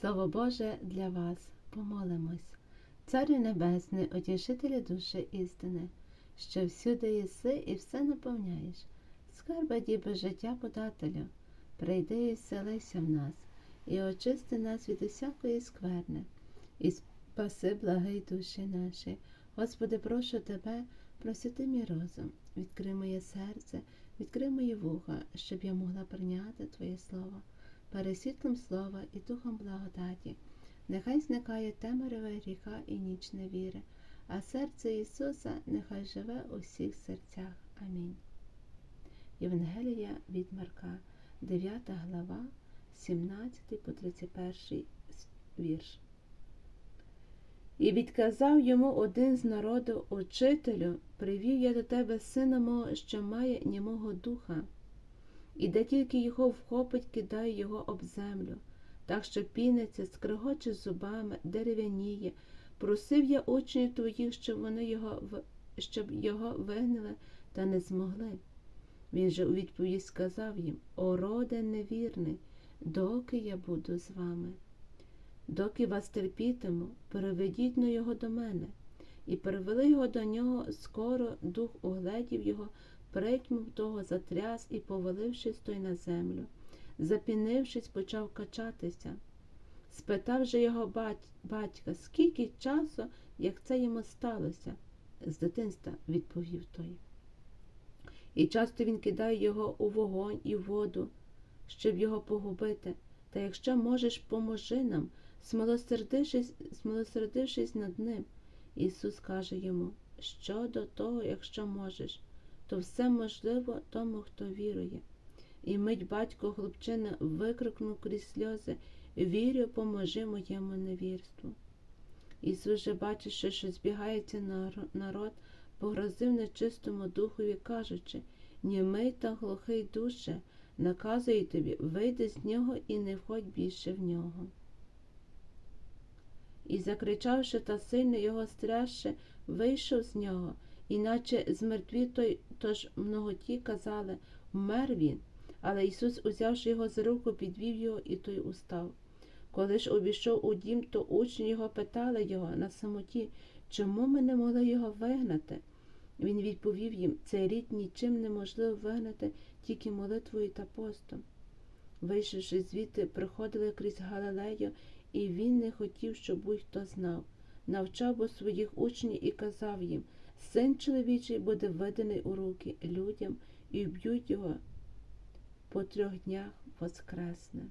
Слово Боже для вас, помолимось, Царю Небесний, утішителю душі істини, що всюди єси і все наповняєш, скарба діби життя подателю, прийди і вселися в нас, і очисти нас від усякої скверни, і спаси благий душі наші. Господи, прошу Тебе, просити мій розум, відкрий моє серце, відкрий мої вуха, щоб я могла прийняти Твоє Слово пересвітлом слова і духом благодаті. Нехай зникає темряве гріха і ніч невіри, а серце Ісуса нехай живе у всіх серцях. Амінь. Євангелія від Марка, 9 глава, 17 по 31 вірш. І відказав йому один з народу Учителю, привів я до тебе сина мого, що має німого духа і де тільки його вхопить, кидає його об землю, так що піниться, скригоче зубами, дерев'яніє. Просив я учнів твоїх, щоб вони його щоб його вигнали, та не змогли. Він же у відповідь сказав їм О, роде невірний, доки я буду з вами. Доки вас терпітиму, переведіть на його до мене. І перевели його до нього скоро дух угледів його, Претьмов того затряс і, повалившись той на землю, запінившись, почав качатися. Спитав же його батька, скільки часу, як це йому сталося, з дитинства відповів той. І часто він кидає його у вогонь і воду, щоб його погубити, та якщо можеш, поможи нам, смилосердившись, смилосердившись над ним. Ісус каже йому, що до того, якщо можеш то все можливо тому, хто вірує. І мить батько хлопчина викрикнув крізь сльози Вірю, поможи моєму невірству. Ісус же, бачить, що збігається народ, погрозив нечистому духові, кажучи Німий та глухий душе, наказую тобі, вийди з нього і не входь більше в нього. І, закричавши та сильно його стрясши, вийшов з нього, іначе змертвів той, тож многоті казали вмер він. Але Ісус, узявши його за руку, підвів його, і той устав. Коли ж обійшов у дім, то учні його питали його на самоті, чому ми не могли його вигнати? Він відповів їм цей рід нічим неможливо вигнати тільки молитвою та постом. Вийшовши звідти, приходили крізь Галилею, і він не хотів, щоб будь-хто знав. Навчав бо своїх учнів і казав їм Син чоловічий буде виданий у руки людям і вб'ють його по трьох днях воскресне.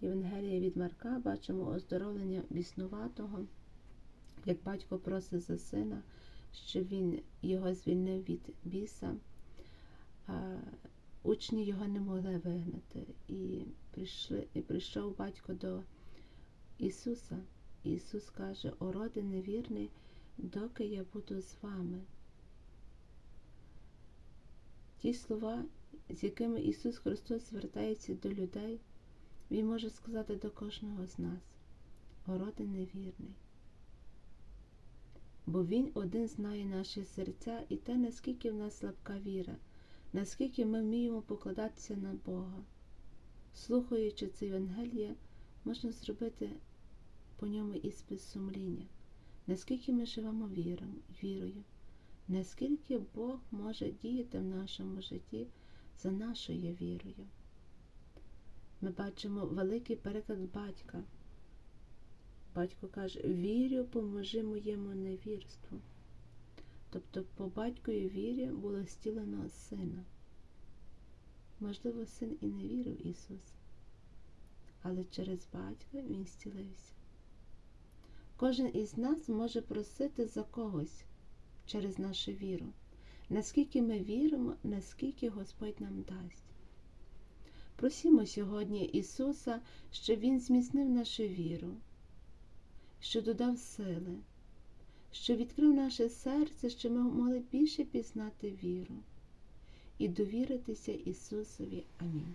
Євангелія від Марка бачимо оздоровлення біснуватого, як батько просить за сина, щоб він його звільнив від біса. Учні його не могли вигнати. І, прийшли, і прийшов батько до Ісуса. Ісус каже, о роди невірний, доки я буду з вами. Ті слова, з якими Ісус Христос звертається до людей, Він може сказати до кожного з нас, о роди невірний. Бо Він один знає наші серця і те, наскільки в нас слабка віра, наскільки ми вміємо покладатися на Бога. Слухаючи це Євангеліє, можна зробити по ньому іспит сумління, наскільки ми живемо віром, вірою, наскільки Бог може діяти в нашому житті за нашою вірою. Ми бачимо великий переклад батька. Батько каже, вірю, поможи моєму невірству. Тобто по батькові вірі було стілено сина. Можливо, син і не вірив Ісус, але через батька Він стілився. Кожен із нас може просити за когось через нашу віру. Наскільки ми віримо, наскільки Господь нам дасть. Просімо сьогодні Ісуса, щоб Він зміцнив нашу віру, що додав сили, що відкрив наше серце, щоб ми могли більше пізнати віру і довіритися Ісусові. Амінь.